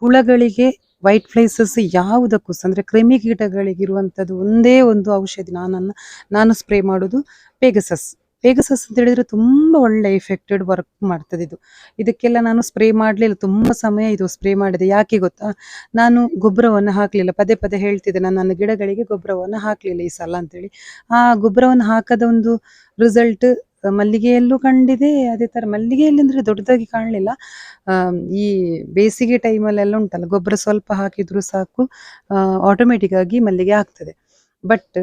ಹುಳಗಳಿಗೆ ವೈಟ್ ಫ್ಲೈಸಸ್ ಯಾವುದಕ್ಕೂ ಕೀಟಗಳಿಗೆ ಕ್ರಿಮಿಕೀಟಗಳಿಗಿರುವಂಥದ್ದು ಒಂದೇ ಒಂದು ಔಷಧಿ ನಾನನ್ನು ನಾನು ಸ್ಪ್ರೇ ಮಾಡೋದು ಪೇಗಸಸ್ ಪೇಗಸಸ್ ಅಂತ ಹೇಳಿದ್ರೆ ತುಂಬಾ ಒಳ್ಳೆ ಎಫೆಕ್ಟೆಡ್ ವರ್ಕ್ ಮಾಡ್ತದೆ ಇದು. ಇದಕ್ಕೆಲ್ಲ ನಾನು ಸ್ಪ್ರೇ ಮಾಡಲಿಲ್ಲ. ತುಂಬಾ ಸಮಯ ಇದು ಸ್ಪ್ರೇ ಮಾಡಿದೆ. ಯಾಕೆ ಗೊತ್ತಾ? ನಾನು ಗೊಬ್ಬರವನ್ನು ಹಾಕಲಿಲ್ಲ. ಪದೇ ಪದೇ ಹೇಳ್ತಿದ್ದೆ ನಾನು ನನ್ನ ಗಿಡಗಳಿಗೆ ಗೊಬ್ಬರವನ್ನು ಹಾಕಲಿಲ್ಲ ಈ ಸಲ ಅಂತೇಳಿ. ಆ ಗೊಬ್ಬರವನ್ನು ಹಾಕದ ಒಂದು ರಿಸಲ್ಟ್ ಮಲ್ಲಿಗೆಯಲ್ಲೂ ಕಂಡಿದೆ, ಅದೇ ತರ ಮಲ್ಲಿಗೆಯಲ್ಲಿ ಅಂದ್ರೆ ದೊಡ್ಡದಾಗಿ ಕಾಣಲಿಲ್ಲ. ಈ ಬೇಸಿಗೆ ಟೈಮಲ್ಲೆಲ್ಲ ಉಂಟಲ್ಲ, ಗೊಬ್ಬರ ಸ್ವಲ್ಪ ಹಾಕಿದ್ರು ಸಾಕು ಆಟೋಮೆಟಿಕ್ ಆಗಿ ಮಲ್ಲಿಗೆ ಆಗ್ತದೆ. ಬಟ್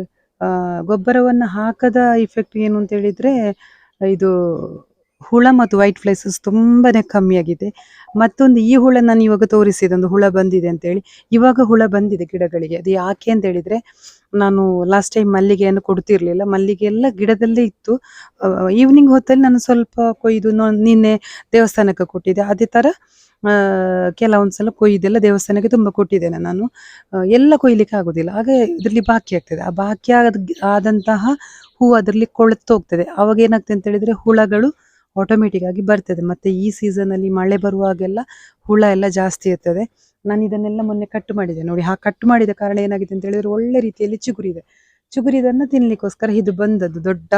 ಗೊಬ್ಬರವನ್ನು ಹಾಕದ ಇಫೆಕ್ಟ್ ಏನು ಅಂತ ಹೇಳಿದ್ರೆ, ಇದು ಹುಳ ಮತ್ತು ವೈಟ್ ಫ್ಲೈಸಸ್ ತುಂಬಾನೇ ಕಮ್ಮಿ ಆಗಿದೆ. ಮತ್ತೊಂದು ಈ ಹುಳ ನಾನು ಇವಾಗ ತೋರಿಸಿದ ಒಂದು ಹುಳ ಬಂದಿದೆ ಅಂತ ಹೇಳಿ. ಇವಾಗ ಹುಳ ಬಂದಿದೆ ಗಿಡಗಳಿಗೆ. ಅದು ಯಾಕೆ ಅಂತ ಹೇಳಿದ್ರೆ ನಾನು ಲಾಸ್ಟ್ ಟೈಮ್ ಮಲ್ಲಿಗೆಯನ್ನು ಕೊಡ್ತಿರ್ಲಿಲ್ಲ. ಮಲ್ಲಿಗೆ ಎಲ್ಲ ಗಿಡದಲ್ಲೇ ಇತ್ತು. ಈವ್ನಿಂಗ್ ಹೊತ್ತಲ್ಲಿ ನಾನು ಸ್ವಲ್ಪ ಕೊಯ್ದು ನಿನ್ನೆ ದೇವಸ್ಥಾನಕ್ಕೆ ಕೊಟ್ಟಿದ್ದೆ. ಅದೇ ತರ ಆ, ಕೆಲವೊಂದ್ಸಲ ಕೊಯ್ದೆಲ್ಲ ದೇವಸ್ಥಾನಕ್ಕೆ ತುಂಬಾ ಕೊಟ್ಟಿದ್ದೇನೆ ನಾನು. ಎಲ್ಲ ಕೊಯ್ಲಿಕ್ಕೆ ಆಗುದಿಲ್ಲ. ಆಗ ಇದರಲ್ಲಿ ಬಾಕಿ ಆಗ್ತದೆ. ಆ ಬಾಕಿ ಆದ ಆದಂತಹ ಹೂ ಅದರಲ್ಲಿ ಕೊಳೆತು ಹೋಗ್ತದೆ ಅವಾಗ ಏನಾಗ್ತದೆ ಅಂತ ಹೇಳಿದ್ರೆ ಹುಳಗಳು ಆಟೋಮೆಟಿಕ್ ಆಗಿ ಬರ್ತದೆ. ಮತ್ತೆ ಈ ಸೀಸನ್ ಅಲ್ಲಿ ಮಳೆ ಬರುವಾಗೆಲ್ಲ ಹುಳ ಎಲ್ಲ ಜಾಸ್ತಿ ಇರ್ತದೆ. ನಾನು ಇದನ್ನೆಲ್ಲ ಮೊನ್ನೆ ಕಟ್ ಮಾಡಿದೆ. ನೋಡಿ ಆ ಕಟ್ ಮಾಡಿದ ಕಾರಣ ಏನಾಗಿದೆ ಅಂತ ಹೇಳಿದ್ರೆ ಒಳ್ಳೆ ರೀತಿಯಲ್ಲಿ ಚಿಗುರಿದೆ. ಚಿಗುರಿದನ್ನ ತಿನ್ಲಿಕ್ಕೋಸ್ಕರ ಇದು ಬಂದದ್ದು, ದೊಡ್ಡ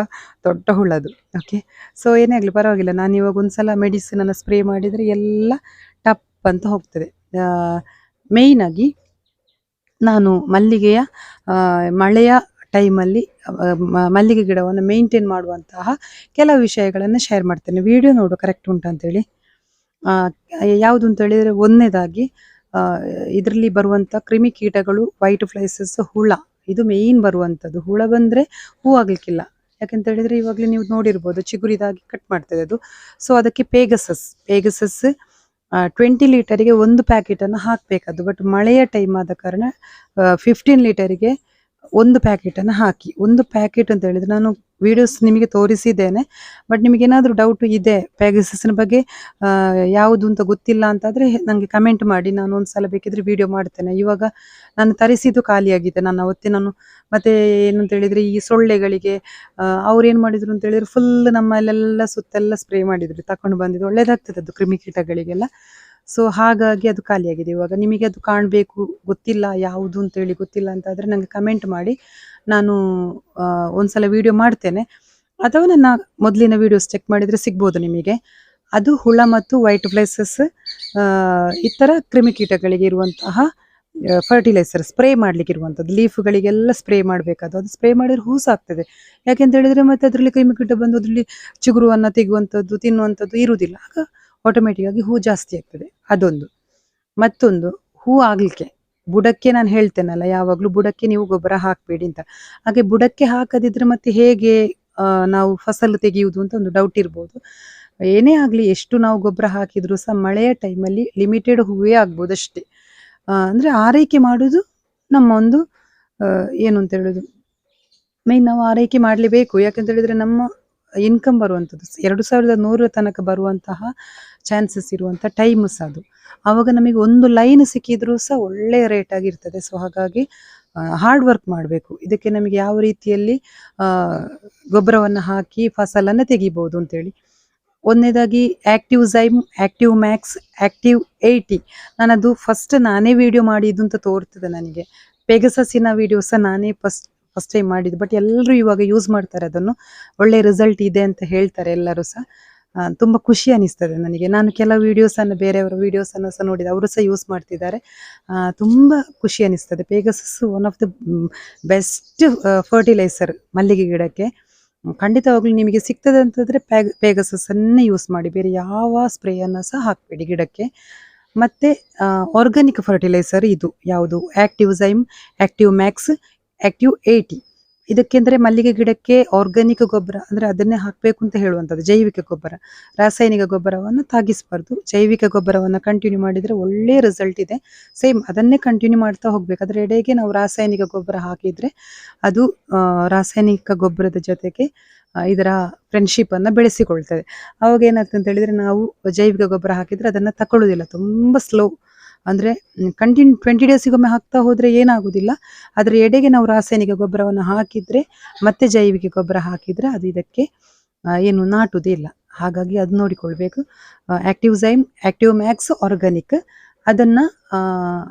ದೊಡ್ಡ ಹುಳದು. ಓಕೆ ಸೊ ಏನೇ ಆಗ್ಲಿ ಪರವಾಗಿಲ್ಲ. ನಾನು ಇವಾಗ ಒಂದ್ಸಲ ಮೆಡಿಸಿನ್ ಅನ್ನ ಸ್ಪ್ರೇ ಮಾಡಿದ್ರೆ ಎಲ್ಲ ಟಪ್ ಅಂತ ಹೋಗ್ತದೆ. ಆಗಿ ನಾನು ಮಲ್ಲಿಗೆಯ ಮಳೆಯ ಟೈಮಲ್ಲಿ ಮಲ್ಲಿಗೆ ಗಿಡವನ್ನು ಮೇಂಟೈನ್ ಮಾಡುವಂತಹ ಕೆಲವು ವಿಷಯಗಳನ್ನು ಶೇರ್ ಮಾಡ್ತೇನೆ. ವಿಡಿಯೋ ನೋಡು ಕರೆಕ್ಟ್ ಉಂಟು ಅಂತೇಳಿ. ಯಾವುದು ಅಂತ ಹೇಳಿದ್ರೆ ಒಂದನೇದಾಗಿ ಇದರಲ್ಲಿ ಬರುವಂತ ಕ್ರಿಮಿಕೀಟಗಳು ವೈಟ್ ಫ್ಲೈಸಸ್ ಹುಳ. ಇದು ಮೇಯ್ನ್ ಬರುವಂಥದ್ದು ಹುಳ ಬಂದ್ರೆ ಹೂ ಆಗ್ಲಿಕ್ಕಿಲ್ಲ. ಯಾಕೆಂತ ಹೇಳಿದ್ರೆ ಇವಾಗಲೇ ನೀವು ನೋಡಿರ್ಬೋದು, ಚಿಗುರಿದಾಗಿ ಕಟ್ ಮಾಡ್ತದೆ ಅದು. ಸೊ ಅದಕ್ಕೆ ಪೇಗಸಸ್ ಪೇಗಸಸ್ ಟ್ವೆಂಟಿ ಲೀಟರಿಗೆ ಒಂದು ಪ್ಯಾಕೆಟ್ ಅನ್ನು ಹಾಕಬೇಕದು ಬಟ್ ಮಳೆಯ ಟೈಮ್ ಆದ ಕಾರಣ ಫಿಫ್ಟೀನ್ ಲೀಟರಿಗೆ ಒಂದು ಪ್ಯಾಕೆಟ್ ಅನ್ನು ಹಾಕಿ. ಒಂದು ಪ್ಯಾಕೆಟ್ ಅಂತ ಹೇಳಿದ್ರೆ ನಾನು ವಿಡಿಯೋಸ್ ನಿಮಗೆ ತೋರಿಸಿದ್ದೇನೆ. ಬಟ್ ನಿಮಗೆ ಏನಾದರೂ ಡೌಟ್ ಇದೆ ಪ್ಯಾಗಸಿಸ್ನ ಬಗ್ಗೆ ಯಾವುದು ಅಂತ ಗೊತ್ತಿಲ್ಲ ಅಂತಾದರೆ ನನಗೆ ಕಮೆಂಟ್ ಮಾಡಿ. ನಾನು ಒಂದು ಸಲ ಬೇಕಿದ್ರೆ ವಿಡಿಯೋ ಮಾಡ್ತೇನೆ. ಇವಾಗ ನಾನು ತರಿಸಿದ್ದು ಖಾಲಿಯಾಗಿದೆ. ನಾನು ಅವತ್ತೇ ನಾನು ಮತ್ತೆ ಏನಂತ ಹೇಳಿದರೆ ಈ ಸೊಳ್ಳೆಗಳಿಗೆ ಅವ್ರೇನು ಮಾಡಿದ್ರು ಅಂತ ಹೇಳಿದ್ರೆ ಫುಲ್ ನಮ್ಮಲ್ಲೆಲ್ಲ ಸುತ್ತೆಲ್ಲ ಸ್ಪ್ರೇ ಮಾಡಿದ್ರು. ತಕೊಂಡು ಬಂದಿದ್ದು. ಒಳ್ಳೇದಾಗ್ತದೆ ಅದು ಕ್ರಿಮಿಕೀಟಗಳಿಗೆಲ್ಲ. ಸೊ ಹಾಗಾಗಿ ಅದು ಖಾಲಿಯಾಗಿದೆ. ಇವಾಗ ನಿಮಗೆ ಅದು ಕಾಣಬೇಕು, ಗೊತ್ತಿಲ್ಲ, ಯಾವುದು ಅಂತೇಳಿ ಗೊತ್ತಿಲ್ಲ ಅಂತಾದರೆ ನನಗೆ ಕಮೆಂಟ್ ಮಾಡಿ. ನಾನು ಒಂದ್ಸಲ ವಿಡಿಯೋ ಮಾಡ್ತೇನೆ. ಅಥವಾ ನನ್ನ ಮೊದಲಿನ ವಿಡಿಯೋಸ್ ಚೆಕ್ ಮಾಡಿದರೆ ಸಿಗ್ಬೋದು ನಿಮಗೆ. ಅದು ಹುಳ ಮತ್ತು ವೈಟ್ ಪ್ಲೇಸಸ್ ಇತರ ಕ್ರಿಮಿಕೀಟಗಳಿಗೆ ಇರುವಂತಹ ಫರ್ಟಿಲೈಸರ್ ಸ್ಪ್ರೇ ಮಾಡ್ಲಿಕ್ಕೆ ಇರುವಂಥದ್ದು. ಲೀಫ್ಗಳಿಗೆಲ್ಲ ಸ್ಪ್ರೇ ಮಾಡಬೇಕಾದ ಅದು ಸ್ಪ್ರೇ ಮಾಡಿದ್ರೆ ಹೂಸ್ ಆಗ್ತದೆ ಯಾಕೆಂತ ಹೇಳಿದರೆ ಮತ್ತೆ ಅದರಲ್ಲಿ ಕ್ರಿಮಿಕೀಟ ಬಂದು ಅದರಲ್ಲಿ ಚಿಗುರುವನ್ನು ತೆಗುವಂಥದ್ದು ತಿನ್ನುವಂಥದ್ದು ಇರುವುದಿಲ್ಲ. ಆಗ ಆಟೋಮೆಟಿಕ್ ಆಗಿ ಹೂ ಜಾಸ್ತಿ ಆಗ್ತದೆ. ಅದೊಂದು. ಮತ್ತೊಂದು, ಹೂ ಆಗ್ಲಿಕ್ಕೆ. ಬುಡಕ್ಕೆ ನಾನು ಹೇಳ್ತೇನಲ್ಲ, ಯಾವಾಗಲೂ ಬುಡಕ್ಕೆ ನೀವು ಗೊಬ್ಬರ ಹಾಕಬೇಡಿ ಅಂತ. ಹಾಗೆ ಬುಡಕ್ಕೆ ಹಾಕದಿದ್ರೆ ಮತ್ತೆ ಹೇಗೆ ನಾವು ಫಸಲು ತೆಗೆಯುವುದು ಅಂತ ಒಂದು ಡೌಟ್ ಇರ್ಬೋದು. ಏನೇ ಆಗಲಿ, ಎಷ್ಟು ನಾವು ಗೊಬ್ಬರ ಹಾಕಿದ್ರು ಸಹ ಮಳೆಯ ಟೈಮಲ್ಲಿ ಲಿಮಿಟೆಡ್ ಹೂವೇ ಆಗ್ಬೋದು ಅಷ್ಟೇ. ಅಂದರೆ ಆರೈಕೆ ಮಾಡೋದು ನಮ್ಮ ಒಂದು ಏನು ಅಂತ ಹೇಳೋದು? ಮೇನ್ ನಾವು ಆರೈಕೆ ಮಾಡಲೇಬೇಕು. ಯಾಕಂತ ಹೇಳಿದ್ರೆ ನಮ್ಮ ಇನ್ಕಮ್ ಬರುವಂಥದ್ದು. ಎರಡು ಸಾವಿರದ ನೂರರ ತನಕ ಬರುವಂತಹ ಚಾನ್ಸಸ್ ಇರುವಂಥ ಟೈಮ್ ಸಹ ಅದು. ಆವಾಗ ನಮಗೆ ಒಂದು ಲೈನ್ ಸಿಕ್ಕಿದ್ರೂ ಸಹ ಒಳ್ಳೆಯ ರೇಟ್ ಆಗಿರ್ತದೆ ಸೊ ಹಾಗಾಗಿ ಹಾರ್ಡ್ ವರ್ಕ್ ಮಾಡಬೇಕು. ಇದಕ್ಕೆ ನಮಗೆ ಯಾವ ರೀತಿಯಲ್ಲಿ ಗೊಬ್ಬರವನ್ನು ಹಾಕಿ ಫಸಲನ್ನು ತೆಗಿಬೋದು ಅಂತೇಳಿ. ಒಂದನೇದಾಗಿ Active Zyme Active Max Active eighty ನಾನದು first ನಾನೇ ವಿಡಿಯೋ ಮಾಡಿದ್ದು ಅಂತ ತೋರ್ತದೆ ನನಗೆ. ಪೆಗಸಸಿನ ವಿಡಿಯೋ ಸಹ ನಾನೇ ಫಸ್ಟ್ ಫಸ್ಟ್ ಟೈಮ್ ಮಾಡಿದ್ದು ಬಟ್ ಎಲ್ಲರೂ ಇವಾಗ ಯೂಸ್ ಮಾಡ್ತಾರೆ ಅದನ್ನು. ಒಳ್ಳೆ ರಿಸಲ್ಟ್ ಇದೆ ಅಂತ ಹೇಳ್ತಾರೆ ಎಲ್ಲರೂ ಸಹ. ತುಂಬಾ ಖುಷಿ ಅನಿಸ್ತದೆ ನನಗೆ. ನಾನು ಕೆಲವು ವಿಡಿಯೋಸ್ ಅನ್ನು, ಬೇರೆಯವರ ವಿಡಿಯೋಸ್ ಅನ್ನು ಸಹ ನೋಡಿದೆ ಅವರು ಸಹ ಯೂಸ್ ಮಾಡ್ತಿದ್ದಾರೆ. ತುಂಬಾ ಖುಷಿ ಅನಿಸ್ತದೆ. Pegasus one of the best fertiliser ಮಲ್ಲಿಗೆ ಗಿಡಕ್ಕೆ. ಖಂಡಿತವಾಗ್ಲು ನಿಮಗೆ ಸಿಗ್ತದೆ ಅಂತಂದ್ರೆ ಪ್ಯಾಗ್ ಪೇಗಸಸ್ ಅನ್ನೇ ಯೂಸ್ ಮಾಡಿ. ಬೇರೆ ಯಾವ ಸ್ಪ್ರೇಯನ್ನು ಸಹ ಹಾಕಬೇಡಿ ಗಿಡಕ್ಕೆ. ಮತ್ತೆ ಆರ್ಗಾನಿಕ್ ಫರ್ಟಿಲೈಸರ್ ಇದು ಯಾವುದು? Active Zyme Active Max Active eighty ಇದಕ್ಕೆಂದ್ರೆ ಮಲ್ಲಿಗೆ ಗಿಡಕ್ಕೆ ಆರ್ಗಾನಿಕ್ ಗೊಬ್ಬರ, ಅಂದ್ರೆ ಅದನ್ನೇ ಹಾಕಬೇಕು ಅಂತ ಹೇಳುವಂಥದ್ದು, ಜೈವಿಕ ಗೊಬ್ಬರ. ರಾಸಾಯನಿಕ ಗೊಬ್ಬರವನ್ನು ತಾಗಿಸಬಾರ್ದು. ಜೈವಿಕ ಗೊಬ್ಬರವನ್ನು ಕಂಟಿನ್ಯೂ ಮಾಡಿದ್ರೆ ಒಳ್ಳೆ ರಿಸಲ್ಟ್ ಇದೆ. ಸೇಮ್ ಅದನ್ನೇ ಕಂಟಿನ್ಯೂ ಮಾಡ್ತಾ ಹೋಗಬೇಕು. ಅದರ ಎಡೆಗೆ ನಾವು ರಾಸಾಯನಿಕ ಗೊಬ್ಬರ ಹಾಕಿದ್ರೆ ಅದು ರಾಸಾಯನಿಕ ಗೊಬ್ಬರದ ಜೊತೆಗೆ ಇದರ ಫ್ರೆಂಡ್ಶಿಪ್ ಅನ್ನ ಬೆಳೆಸಿಕೊಳ್ತದೆ. ಅವಾಗ ಏನಾಗ್ತದೆ ಅಂತ ಹೇಳಿದ್ರೆ ನಾವು ಜೈವಿಕ ಗೊಬ್ಬರ ಹಾಕಿದ್ರೆ ಅದನ್ನ ತಗೊಳ್ಳೋದಿಲ್ಲ ತುಂಬಾ ಸ್ಲೋ ಅಂದ್ರೆ ಕಂಟಿನ್ಯೂ ಟ್ವೆಂಟಿ ಡೇಸಿಗೊಮ್ಮೆ ಹಾಕ್ತಾ ಹೋದರೆ ಏನಾಗುವುದಿಲ್ಲ ಅದರ ಎಡೆಗೆ ನಾವು ರಾಸಾಯನಿಕ ಗೊಬ್ಬರವನ್ನು ಹಾಕಿದ್ರೆ, ಮತ್ತೆ ಜೈವಿಕ ಗೊಬ್ಬರ ಹಾಕಿದ್ರೆ ಅದು ಇದಕ್ಕೆ ಏನು ನಾಟುವುದೇ ಇಲ್ಲ. ಹಾಗಾಗಿ ಅದು ನೋಡಿಕೊಳ್ಬೇಕು. Active Zyme Active Max organic ಅದನ್ನ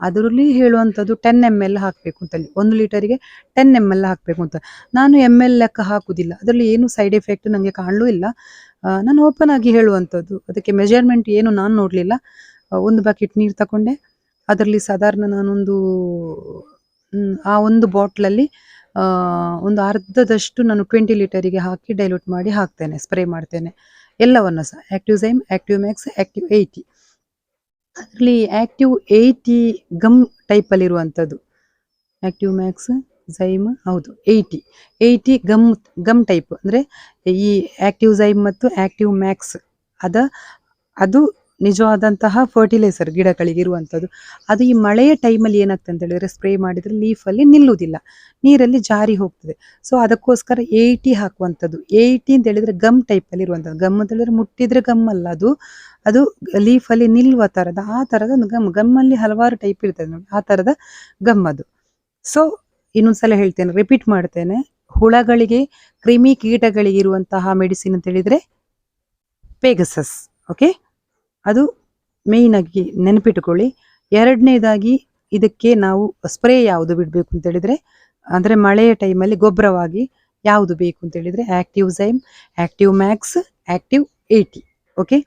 ಅದರಲ್ಲಿ ಹೇಳುವಂಥದ್ದು ಟೆನ್ ಎಂ ಎಲ್ ಹಾಕಬೇಕು ಅಂತಲ್ಲಿ ಒಂದು ಲೀಟರಿಗೆ ಟೆನ್ ಎಂ ಎಲ್ ಹಾಕಬೇಕು ಅಂತ. ನಾನು ಎಂ ಎಲ್ ಲೆಕ್ಕ ಹಾಕುವುದಿಲ್ಲ ಅದರಲ್ಲಿ ಏನು ಸೈಡ್ ಎಫೆಕ್ಟ್ ನನಗೆ ಕಾಣಲೂ ಇಲ್ಲ. ನಾನು ಓಪನ್ ಆಗಿ ಹೇಳುವಂಥದ್ದು. ಅದಕ್ಕೆ ಮೆಜರ್ಮೆಂಟ್ ಏನು ನಾನು ನೋಡಲಿಲ್ಲ. ಒಂದು ಬಕೆಟ್ ನೀರು ತಗೊಂಡೆ ಅದರಲ್ಲಿ ಸಾಧಾರಣ ನಾನೊಂದು ಆ ಒಂದು ಬಾಟ್ಲಲ್ಲಿ ಒಂದು ಅರ್ಧದಷ್ಟು ನಾನು ಟ್ವೆಂಟಿ ಲೀಟರಿಗೆ ಹಾಕಿ ಡೈಲ್ಯೂಟ್ ಮಾಡಿ ಹಾಕ್ತೇನೆ ಸ್ಪ್ರೇ ಮಾಡ್ತೇನೆ. ಎಲ್ಲವನ್ನು ಸಹ Active Zyme Active Max Active eighty ಅದರಲ್ಲಿ ಆ್ಯಕ್ಟಿವ್ ಏಯ್ಟಿ ಗಮ್ ಟೈಪಲ್ಲಿರುವಂಥದ್ದು ಆ್ಯಕ್ಟಿವ್ ಮ್ಯಾಕ್ಸ್ ಝೈಮ್ ಹೌದು eighty eighty gum gum type ಅಂದರೆ ಈ ಆ್ಯಕ್ಟಿವ್ ಝೈಮ್ ಮತ್ತು ಆ್ಯಕ್ಟಿವ್ ಮ್ಯಾಕ್ಸ್ ಅದ, ಅದು ನಿಜವಾದಂತಹ ಫರ್ಟಿಲೈಸರ್ ಗಿಡಗಳಿಗೆ ಇರುವಂಥದ್ದು ಅದು ಈ ಮಳೆಯ ಟೈಮಲ್ಲಿ ಏನಾಗ್ತದೆ ಅಂತ ಹೇಳಿದ್ರೆ ಸ್ಪ್ರೇ ಮಾಡಿದರೆ ಲೀಫಲ್ಲಿ ನಿಲ್ಲುವುದಿಲ್ಲ. ನೀರಲ್ಲಿ ಜಾರಿ ಹೋಗ್ತದೆ. ಸೊ ಅದಕ್ಕೋಸ್ಕರ ಏಯ್ಟಿ ಹಾಕುವಂಥದ್ದು. ಏಯ್ಟಿ ಅಂತ ಹೇಳಿದ್ರೆ ಗಮ್ ಟೈಪಲ್ಲಿ ಇರುವಂಥದ್ದು ಗಮ್ ಅಂತ ಹೇಳಿದ್ರೆ ಮುಟ್ಟಿದ್ರೆ ಗಮ್ ಅಲ್ಲ ಅದು. ಅದು ಲೀಫಲ್ಲಿ ನಿಲ್ಲುವ ಥರದ ಆ ಥರದ ಗಮ್ ಗಮ್ಮಲ್ಲಿ ಹಲವಾರು ಟೈಪ್ ಇರ್ತದೆ ನೋಡಿ. ಆ ಥರದ ಗಮ್ ಅದು. ಸೊ ಇನ್ನೊಂದ್ಸಲ ಹೇಳ್ತೇನೆ ರಿಪೀಟ್ ಮಾಡ್ತೇನೆ. ಹುಳಗಳಿಗೆ, ಕ್ರಿಮಿ ಕೀಟಗಳಿಗೆ ಇರುವಂತಹ ಮೆಡಿಸಿನ್ ಅಂತ ಹೇಳಿದ್ರೆ ಪೇಗಸಸ್ ಓಕೆ ಅದು ಮೇಯ್ನ್ ಆಗಿ ನೆನಪಿಟ್ಟುಕೊಳ್ಳಿ ಎರಡನೇದಾಗಿ ಇದಕ್ಕೆ ನಾವು ಸ್ಪ್ರೇ ಯಾವುದು ಬಿಡಬೇಕು ಅಂತ ಹೇಳಿದ್ರೆ, ಅಂದ್ರೆ ಮಳೆಯ ಟೈಮಲ್ಲಿ ಗೊಬ್ಬರವಾಗಿ ಯಾವುದು ಬೇಕು ಅಂತ ಹೇಳಿದ್ರೆ Active Zyme Active Max Active eighty okay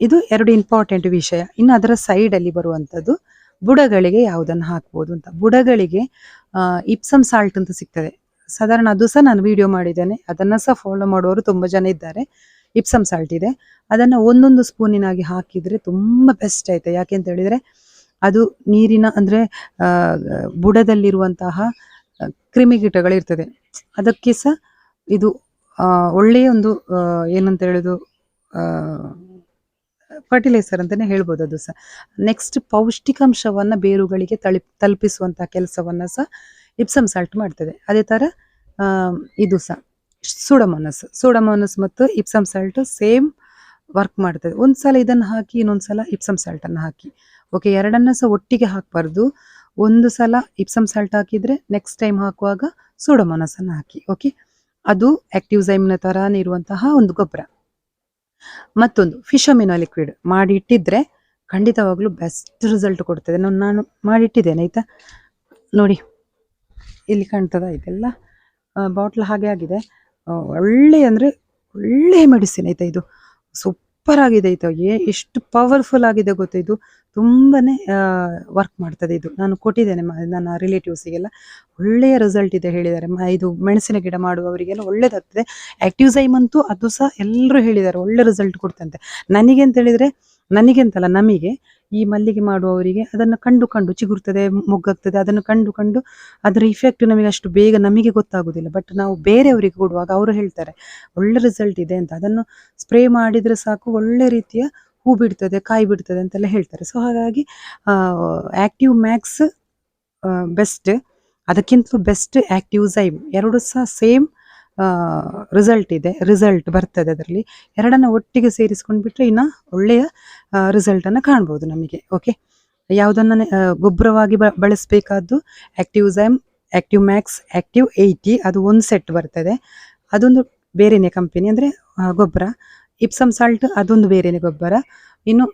ಇದು ಎರಡು ಇಂಪಾರ್ಟೆಂಟ್ ವಿಷಯ. ಇನ್ನು ಅದರ ಸೈಡ್ ಅಲ್ಲಿ ಬರುವಂತದ್ದು ಬುಡಗಳಿಗೆ ಯಾವುದನ್ನು ಹಾಕ್ಬೋದು ಅಂತ. ಬುಡಗಳಿಗೆ ಇಪ್ಸಮ್ ಸಾಲ್ಟ್ ಅಂತ ಸಿಗ್ತದೆ. ಸಾಧಾರಣ ಅದು ಸಹ ನಾನು ವಿಡಿಯೋ ಮಾಡಿದ್ದೇನೆ. ಅದನ್ನ ಸಹ ಫಾಲೋ ಮಾಡುವವರು ತುಂಬಾ ಜನ ಇದ್ದಾರೆ. ಇಪ್ಸಮ್ ಸಾಲ್ಟ್ ಇದೆ. ಅದನ್ನ ಒಂದೊಂದು ಸ್ಪೂನಿನಾಗಿ ಹಾಕಿದ್ರೆ ತುಂಬಾ ಬೆಸ್ಟ್ ಆಯ್ತು. ಯಾಕೆ ಅಂತ ಹೇಳಿದ್ರೆ ಅದು ನೀರಿನ ಅಂದ್ರೆ ಬುಡದಲ್ಲಿರುವಂತಹ ಕ್ರಿಮಿಕೀಟಗಳಿರ್ತದೆ. ಅದಕ್ಕೆ ಸಹ ಇದು ಒಳ್ಳೆಯ ಒಂದು ಏನಂತ ಹೇಳೋದು ಫರ್ಟಿಲೈಸರ್ ಅಂತಾನೆ ಹೇಳ್ಬೋದು ಅದು ಸಹ. ನೆಕ್ಸ್ಟ್ ಪೌಷ್ಟಿಕಾಂಶವನ್ನು ಬೇರುಗಳಿಗೆ ತಳಿ ತಲುಪಿಸುವಂಥ ಕೆಲಸವನ್ನ ಸಹ ಇಪ್ಸಮ್ ಸಾಲ್ಟ್ ಮಾಡ್ತದೆ. ಅದೇ ಆ, ಇದು ಸಹ. ಸೂಡಮೋನಸ್ ಸೂಡಮೋನಸ್ ಮತ್ತು ಇಪ್ಸಮ್ ಸಾಲ್ಟ್ ಸೇಮ್ ವರ್ಕ್ ಮಾಡ್ತದೆ. ಒಂದ್ಸಲ ಇದನ್ನು ಹಾಕಿ ಇನ್ನೊಂದ್ಸಲ ಇಪ್ಸಮ್ ಸಾಲ್ಟ್ ಅನ್ನು ಹಾಕಿ. ಓಕೆ, ಎರಡನ್ನ ಸಹ ಒಟ್ಟಿಗೆ ಹಾಕಬಾರ್ದು. ಒಂದು ಸಲ ಇಪ್ಸಮ್ ಸಾಲ್ಟ್ ಹಾಕಿದ್ರೆ ನೆಕ್ಸ್ಟ್ ಟೈಮ್ ಹಾಕುವಾಗ ಸೂಡಮೋನಸ್ ಅನ್ನು ಹಾಕಿ, ಓಕೆ? ಅದು ಆಕ್ಟಿವ್ ಝೈಮ್ನ ತರಾನೇ ಇರುವಂತಹ ಒಂದು ಗೊಬ್ಬರ. ಮತ್ತೊಂದು, ಫಿಶಮಿನೋ ಲಿಕ್ವಿಡ್ ಮಾಡಿಟ್ಟಿದ್ರೆ ಖಂಡಿತವಾಗ್ಲೂ ಬೆಸ್ಟ್ ರಿಸಲ್ಟ್ ಕೊಡ್ತದೆ. ನಾನು ನಾನು ಮಾಡಿಟ್ಟಿದ್ದೇನೆ, ಆಯ್ತಾ? ನೋಡಿ, ಇಲ್ಲಿ ಕಾಣ್ತದ ಇದೆಲ್ಲ. ಬಾಟ್ಲ್ ಹಾಗೆ ಆಗಿದೆ. ಒಳ್ಳೆ ಅಂದರೆ ಒಳ್ಳೆ ಮೆಡಿಸಿನ್ ಐತೆ ಇದು. ಸೂಪರ್ ಆಗಿದೆ ಆಯ್ತಾ ಏ, ಎಷ್ಟು ಪವರ್ಫುಲ್ ಆಗಿದೆ ಗೊತ್ತಾ ಇದು. ತುಂಬಾನೇ ವರ್ಕ್ ಮಾಡ್ತದೆ ಇದು. ನಾನು ಕೊಟ್ಟಿದ್ದೇನೆ ನನ್ನ ರಿಲೇಟಿವ್ಸಿಗೆಲ್ಲ ಒಳ್ಳೆಯ ರಿಸಲ್ಟ್ ಇದೆ ಹೇಳಿದ್ದಾರೆ. ಇದು ಮೆಣಸಿನ ಗಿಡ ಮಾಡುವವರಿಗೆಲ್ಲ ಒಳ್ಳೇದಾಗ್ತದೆ. ಆಕ್ಟಿವ್ ಝೈಮ್ ಅಂತೂ ಅದು ಸಹ ಎಲ್ಲರೂ ಹೇಳಿದ್ದಾರೆ. ಒಳ್ಳೆ ರಿಸಲ್ಟ್ ಕೊಡ್ತಂತೆ. ನನಗೆ ಅಂತ ಹೇಳಿದ್ರೆ ನನಗೆ ಅಂತಲ್ಲ ನಮಗೆ ಈ ಮಲ್ಲಿಗೆ ಮಾಡುವವರಿಗೆ ಅದನ್ನು ಕಂಡು ಕಂಡು ಚಿಗುರ್ತದೆ ಮೊಗ್ಗಾಗ್ತದೆ ಅದನ್ನು ಕಂಡು ಕಂಡು ಅದರ ಇಫೆಕ್ಟ್ ನಮಗೆ ಅಷ್ಟು ಬೇಗ ನಮಗೆ ಗೊತ್ತಾಗುದಿಲ್ಲ ಬಟ್ ನಾವು ಬೇರೆಯವರಿಗೆ ಕೊಡುವಾಗ ಅವರು ಹೇಳ್ತಾರೆ, ಒಳ್ಳೆ ರಿಸಲ್ಟ್ ಇದೆ ಅಂತ. ಅದನ್ನು ಸ್ಪ್ರೇ ಮಾಡಿದ್ರೆ ಸಾಕು, ಒಳ್ಳೆ ರೀತಿಯ ಹೂ ಬಿಡ್ತದೆ, ಕಾಯಿ ಬಿಡ್ತದೆ ಅಂತೆಲ್ಲ ಹೇಳ್ತಾರೆ. ಸೊ ಹಾಗಾಗಿ ಆ್ಯಕ್ಟಿವ್ ಮ್ಯಾಕ್ಸ್ ಬೆಸ್ಟ್ ಅದಕ್ಕಿಂತಲೂ ಬೆಸ್ಟ್ ಆ್ಯಕ್ಟಿವ್ ಝೈಮ್ ಎರಡು ಸಹ ಸೇಮ್ ರಿಸಲ್ಟ್ ಇದೆ. ರಿಸಲ್ಟ್ ಬರ್ತದೆ ಅದರಲ್ಲಿ. ಎರಡನ್ನ ಒಟ್ಟಿಗೆ ಸೇರಿಸ್ಕೊಂಡು ಬಿಟ್ಟರೆ ಇನ್ನು ಒಳ್ಳೆಯ ರಿಸಲ್ಟನ್ನು ಕಾಣ್ಬೋದು ನಮಗೆ ಓಕೆ ಯಾವುದನ್ನ ಗೊಬ್ಬರವಾಗಿ ಬ- ಬಳಸಬೇಕಾದ್ದು Active Zyme Active Max Active eighty ಅದು ಒಂದು ಸೆಟ್ ಬರ್ತದೆ. ಅದೊಂದು ಬೇರೆಯೇ ಕಂಪೆನಿ ಅಂದರೆ ಗೊಬ್ಬರ. ಇಪ್ಸಮ್ ಸಾಲ್ಟ್ ಅದೊಂದು ಬೇರೆಯೇ ಗೊಬ್ಬರ. ಇನ್ನು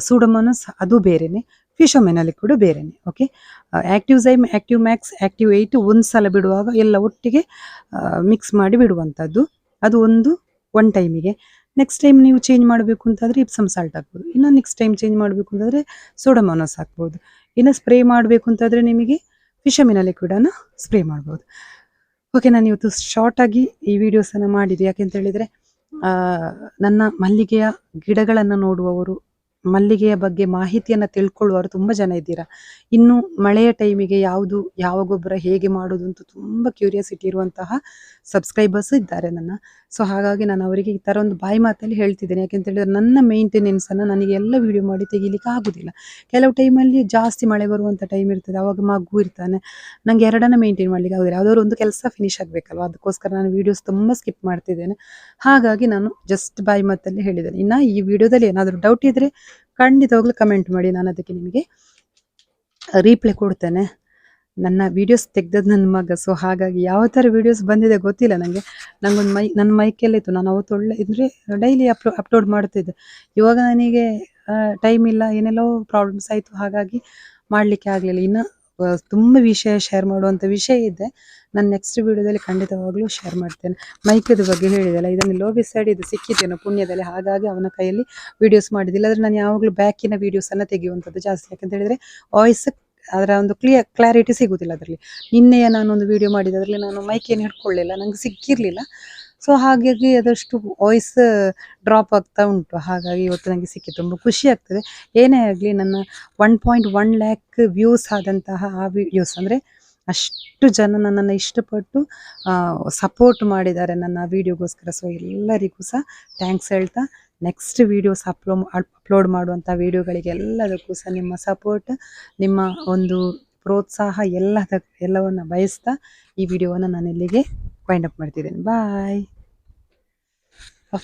ಸೂಡಮೋನಸ್ ಅದು ಬೇರೆನೆ. ಫಿಶೋಮೆನ ಕೂಡ ಬೇರೆನೆ okay Active Zyme Active Max Active eight ಒಂದು ಸಲ ಬಿಡುವಾಗ ಎಲ್ಲ ಒಟ್ಟಿಗೆ ಮಿಕ್ಸ್ ಮಾಡಿ ಬಿಡುವಂಥದ್ದು ಅದು ಒಂದು ಒನ್ ಟೈಮಿಗೆ ನೆಕ್ಸ್ಟ್ ಟೈಮ್ ನೀವು ಚೇಂಜ್ ಮಾಡಬೇಕು ಅಂತಂದರೆ ಇಪ್ಸಮ್ ಸಾಲ್ಟ್ ಹಾಕ್ಬೋದು. ಇನ್ನು ನೆಕ್ಸ್ಟ್ ಟೈಮ್ ಚೇಂಜ್ ಮಾಡಬೇಕು ಅಂತಂದರೆ ಸೋಡಮೋನಸ್ ಹಾಕ್ಬೋದು. ಇನ್ನು ಸ್ಪ್ರೇ ಮಾಡಬೇಕು ಅಂತಾದರೆ ನಿಮಗೆ ಫಿಶಮಿನ ಕೂಡ ಸ್ಪ್ರೇ ಮಾಡ್ಬೋದು. ಓಕೆ ನಾನು ಇವತ್ತು ಶಾರ್ಟಾಗಿ ಈ ವಿಡಿಯೋಸನ್ನು ಮಾಡಿದ್ದು ಯಾಕೆಂತ ಹೇಳಿದರೆ ನನ್ನ ಮಲ್ಲಿಗೆಯ ಗಿಡಗಳನ್ನು ನೋಡುವವರು ಮಲ್ಲಿಗೆಯ ಬಗ್ಗೆ ಮಾಹಿತಿಯನ್ನು ತಿಳ್ಕೊಳ್ಳುವವರು ತುಂಬ ಜನ ಇದ್ದೀರಾ? ಇನ್ನು ಮಳೆಯ ಟೈಮಿಗೆ ಯಾವುದು, ಯಾವ ಗೊಬ್ಬರ ಹೇಗೆ ಮಾಡೋದು ಅಂತ ತುಂಬ ಕ್ಯೂರಿಯಾಸಿಟಿ ಇರುವಂತಹ ಸಬ್ಸ್ಕ್ರೈಬರ್ಸ್ ಇದ್ದಾರೆ ನನ್ನ. ಸೊ ಹಾಗಾಗಿ ನಾನು ಅವರಿಗೆ ಈ ಥರ ಒಂದು ಬಾಯಿ ಮಾತಲ್ಲಿ ಹೇಳ್ತಿದ್ದೇನೆ. ಯಾಕೆಂತ ಹೇಳಿದ್ರೆ ನನ್ನ ಮೇಂಟೆನೆನ್ಸನ್ನು ನನಗೆ ಎಲ್ಲ ವಿಡಿಯೋ ಮಾಡಿ ತೆಗಿಲಿಕ್ಕೆ ಆಗೋದಿಲ್ಲ. ಕೆಲವು ಟೈಮಲ್ಲಿ ಜಾಸ್ತಿ ಮಳೆ ಬರುವಂಥ ಟೈಮ್ ಇರ್ತದೆ. ಅವಾಗ ಮಗು ಇರ್ತಾನೆ. ನನಗೆ ಎರಡನ್ನ ಮೇಂಟೈನ್ ಮಾಡ್ಲಿಕ್ಕೆ ಆಗುದಿಲ್ಲ. ಯಾವುದಾದ್ರು ಒಂದು ಕೆಲಸ ಫಿನಿಶ್ ಆಗಬೇಕಲ್ವ? ಅದಕ್ಕೋಸ್ಕರ ನಾನು ವೀಡಿಯೋಸ್ ತುಂಬ ಸ್ಕಿಪ್ ಮಾಡ್ತಿದ್ದೇನೆ. ಹಾಗಾಗಿ ನಾನು ಜಸ್ಟ್ ಬಾಯಿ ಮಾತಲ್ಲಿ ಹೇಳಿದ್ದೇನೆ. ಇನ್ನು ಈ ವಿಡಿಯೋದಲ್ಲಿ ಏನಾದರೂ ಡೌಟ್ ಇದ್ದರೆ ಖಂಡಿತವಾಗ್ಲೂ ಕಮೆಂಟ್ ಮಾಡಿ, ನಾನು ಅದಕ್ಕೆ ನಿಮಗೆ ರೀಪ್ಲೈ ಕೊಡ್ತೇನೆ. ನನ್ನ ವೀಡಿಯೋಸ್ ತೆಗ್ದದ್ದು ನನ್ನ ಮಗ ಸೊ ಹಾಗಾಗಿ ಯಾವ ಥರ ವಿಡಿಯೋಸ್ ಬಂದಿದೆ ಗೊತ್ತಿಲ್ಲ ನನಗೆ ನನಗೊಂದು ಮೈ ನನ್ನ ಮೈಕೆಲ್ಲ ಇತ್ತು ನಾನು ಅವತ್ತು ಒಳ್ಳೆ, ಅಂದರೆ ಡೈಲಿ ಅಪ್ಲೋ ಅಪ್ಲೋಡ್ ಮಾಡ್ತಿದ್ದೆ. ಇವಾಗ ನನಗೆ ಟೈಮ್ ಇಲ್ಲ, ಏನೆಲ್ಲೋ ಪ್ರಾಬ್ಲಮ್ಸ್ ಆಯಿತು, ಹಾಗಾಗಿ ಮಾಡಲಿಕ್ಕೆ ಆಗಲಿಲ್ಲ. ಇನ್ನು ತುಂಬ ವಿಷಯ ಶೇರ್ ಮಾಡುವಂಥ ವಿಷಯ ಇದೆ. ನಾನು ನೆಕ್ಸ್ಟ್ ವಿಡಿಯೋದಲ್ಲಿ ಖಂಡಿತವಾಗ್ಲೂ ಶೇರ್ ಮಾಡ್ತೇನೆ. ಮೈಕದ ಬಗ್ಗೆ ಇದನ್ನು ಲೋಬಿ ಸೈಡ್ ಇದು ಸಿಕ್ಕಿದ್ದೇನೆ ಪುಣ್ಯದಲ್ಲಿ, ಹಾಗಾಗಿ ಅವನ ಕೈಯಲ್ಲಿ ವಿಡಿಯೋಸ್ ಮಾಡಿದ್ದಿಲ್ಲ. ಆದರೆ ನಾನು ಯಾವಾಗಲೂ ಬ್ಯಾಕಿನ ವೀಡಿಯೋಸನ್ನು ತೆಗೆಯುವಂಥದ್ದು ಜಾಸ್ತಿ. ಯಾಕಂತ ಹೇಳಿದರೆ ವಾಯ್ಸ್ ಅದರ ಒಂದು ಕ್ಲಿಯರ್ ಕ್ಲಾರಿಟಿ ಸಿಗುವುದಿಲ್ಲ ಅದರಲ್ಲಿ. ನಿನ್ನೆಯ ಒಂದು ವಿಡಿಯೋ ಮಾಡಿದ ಅದರಲ್ಲಿ ನಾನು ಮೈಕ್ ಮೈಕೇನು ಹಿಡ್ಕೊಳ್ಳಿಲ್ಲ, ನಂಗೆ ಸಿಕ್ಕಿರಲಿಲ್ಲ. ಸೊ ಹಾಗಾಗಿ ಅದಷ್ಟು ವಾಯ್ಸ್ ಡ್ರಾಪ್ ಆಗ್ತಾ ಉಂಟು. ಹಾಗಾಗಿ ಇವತ್ತು ನನಗೆ ಸಿಕ್ಕಿ ತುಂಬ ಖುಷಿ ಆಗ್ತದೆ. ಏನೇ ಆಗಲಿ ನನ್ನ one point one lakh views ಆದಂತಹ ಆ ವಿಡಿಯೋಸ್ ಅಂದರೆ ಅಷ್ಟು ಜನ ನನ್ನನ್ನು ಇಷ್ಟಪಟ್ಟು ಸಪೋರ್ಟ್ ಮಾಡಿದ್ದಾರೆ ನನ್ನ ವಿಡಿಯೋಗೋಸ್ಕರ ಸೊ ಎಲ್ಲರಿಗೂ ಸಹ ಥ್ಯಾಂಕ್ಸ್ ಹೇಳ್ತಾ ನೆಕ್ಸ್ಟ್ ವೀಡಿಯೋಸ್ ಅಪ್ಲೋ ಅಪ್ಲೋಡ್ ಮಾಡುವಂಥ ವೀಡಿಯೋಗಳಿಗೆ ಎಲ್ಲದಕ್ಕೂ ಸಹ ನಿಮ್ಮ ಸಪೋರ್ಟ್ ನಿಮ್ಮ ಒಂದು ಪ್ರೋತ್ಸಾಹ ಎಲ್ಲದ ಎಲ್ಲವನ್ನು ಬಯಸ್ತಾ ಈ ವಿಡಿಯೋವನ್ನು ನಾನು ಇಲ್ಲಿಗೆ ವೈಂಡ್ ಅಪ್ ಮಾಡ್ತಿದ್ದೇನೆ. ಬಾಯ್